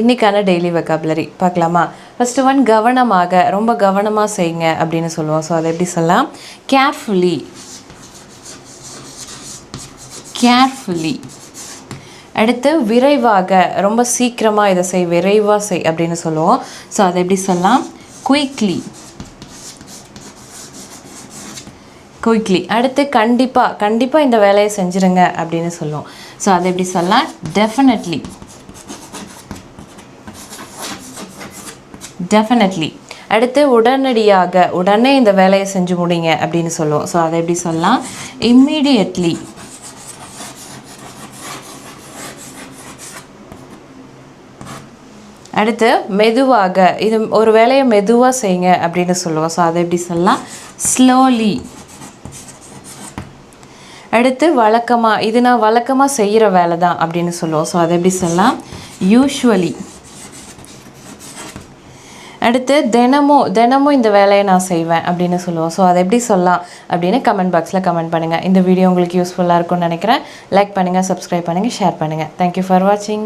இன்றைக்கான daily vocabulary பார்க்கலாமா? First one கவனமாக ரொம்ப கவனமாக செய்யுங்க அப்படின்னு சொல்லுவோம். ஸோ அதை எப்படி சொல்லலாம்? கேர்ஃபுல்லி கேர்ஃபுல்லி அடுத்து விரைவாக ரொம்ப சீக்கிரமாக இதை செய் விரைவாக செய் அப்படின்னு சொல்லுவோம். ஸோ அதை எப்படி சொல்லலாம்? குயிக்லி குயிக்லி அடுத்து கண்டிப்பாக கண்டிப்பாக இந்த வேலையை செஞ்சுருங்க அப்படின்னு சொல்லுவோம். ஸோ அதை எப்படி சொல்லலாம்? டெஃபினெட்லி டெஃபினெட்லி அடுத்து உடனடியாக உடனே இந்த வேலையை செஞ்சு முடிங்க அப்படின்னு சொல்லுவோம். ஸோ அதை எப்படி சொல்லலாம்? இம்மீடியட்லி அடுத்து மெதுவாக இது ஒரு வேலையை மெதுவாக செய்யுங்க அப்படின்னு சொல்லுவோம். ஸோ அதை எப்படி சொல்லலாம்? ஸ்லோலி அடுத்து வழக்கமாக இது நான் வழக்கமாக செய்கிற வேலை தான் அப்படின்னு சொல்லுவோம். ஸோ அதை எப்படி சொல்லலாம்? யூஷுவலி அடுத்து தினமும் தினமும் இந்த வேலையை நான் செய்வேன் அப்படின்னு சொல்லுவோம். ஸோ அதை எப்படி சொல்லலாம் அப்படின்னு கமெண்ட் பாக்ஸில் கமெண்ட் பண்ணுங்கள் இந்த வீடியோ உங்களுக்கு யூஸ்ஃபுல்லாக இருக்கும்னு நினைக்கிறேன். லைக் பண்ணுங்கள் சப்ஸ்கிரைப் பண்ணுங்கள் ஷேர் பண்ணுங்கள் தேங்க்யூ ஃபார் வாட்சிங்